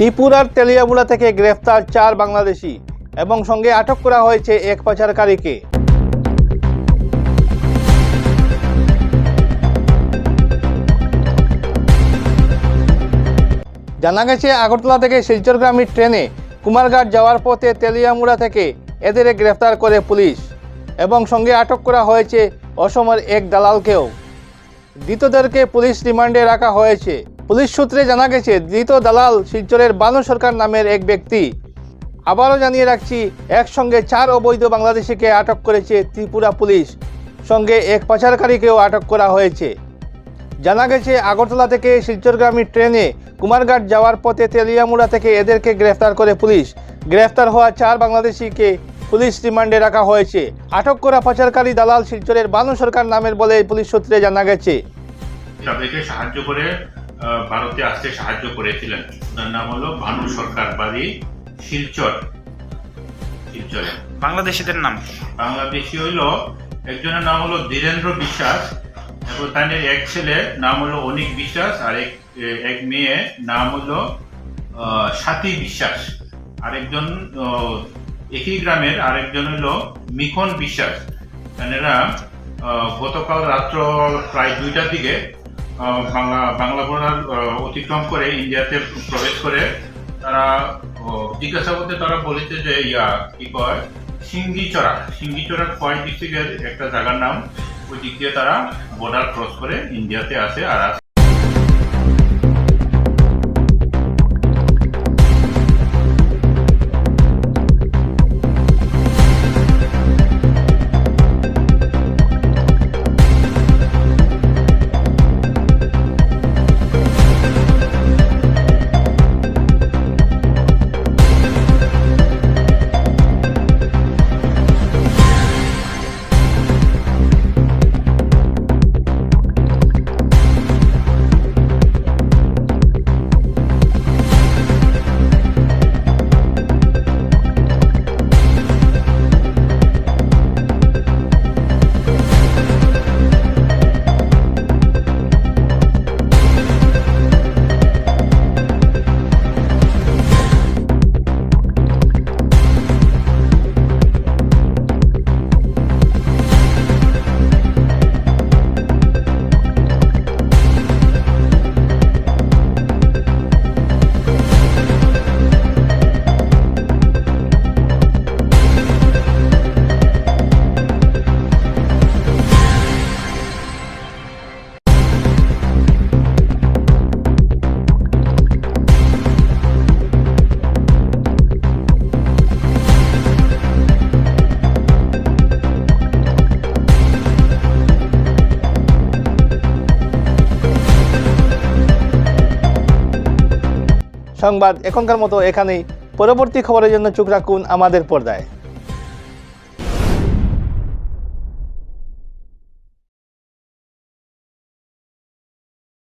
ত্রিপুরার তেলিয়ামুড়া থেকে গ্রেফতার চার বাংলাদেশি এবং সঙ্গে আটক করা হয়েছে এক পাচারকারীকে। জানা গেছে, আগরতলা থেকে শিলচরগ্রামী ট্রেনে কুমারঘাট যাওয়ার পথে তেলিয়ামুড়া থেকে এদের গ্রেফতার করে পুলিশ এবং সঙ্গে আটক করা হয়েছে অসমের এক দালালকেও। ধৃতদেরকে পুলিশ রিমান্ডে রাখা হয়েছে। পুলিশ সূত্রে জানা গেছে, ধৃত দালাল শিলচরের বানু সরকার নামের এক ব্যক্তি। আবারও জানিয়ে রাখছি, একসঙ্গে চার অবৈধ বাংলাদেশিকে আটক করেছে ত্রিপুরা পুলিশ। সঙ্গে এক পাচারকারীকেও আটক করা হয়েছে। জানা গেছে, আগরতলা থেকে শিলচরগ্রামী ট্রেনে কুমারঘাট যাওয়ার পথে তেলিয়ামুড়া থেকে এদেরকে গ্রেফতার করে পুলিশ। গ্রেফতার হওয়া চার বাংলাদেশিকে পুলিশ রিমান্ডে রাখা হয়েছে। আটক করা পাচারকারী দালাল শিলচরের বানু সরকার নামের বলে পুলিশ সূত্রে জানা গেছে। তাদেরকে সাহায্য করে ভারতে আসতে সাহায্য করেছিলেন। তার নাম হলো ভানু সরকার বাড়ি শিলচর। শিলচরে। বাংলাদেশিদের নাম? বাংলাদেশি হইল একজনের নাম হলো ধীরেন্দ্র বিশ্বাস এবং তার এক ছেলে নাম হলো অনিক বিশ্বাস আর এক এক মেয়ে নাম হলো স্বাতী বিশ্বাস। আরেকজন একই গ্রামের আরেকজন হলো মিখন বিশ্বাস। তারা গতকাল রাত্র প্রায় দুইটার দিকে বাংলা বাংলা বর্ডার অতিক্রম করে ইন্ডিয়াতে প্রবেশ করে তারা আহ, করতে তারা বলেছে যে ইয়া কি কয়? সিঙ্গিচড়া সিঙ্গিচড়া কয় ডিস্ট্রিক্টের একটা জায়গার নাম ওই দিক দিয়ে তারা বর্ডার ক্রস করে ইন্ডিয়াতে আসে আর সংবাদ এখনকার মতো এখানেই। পরবর্তী খবরের জন্য চোখ রাখুন আমাদের পর্দায়।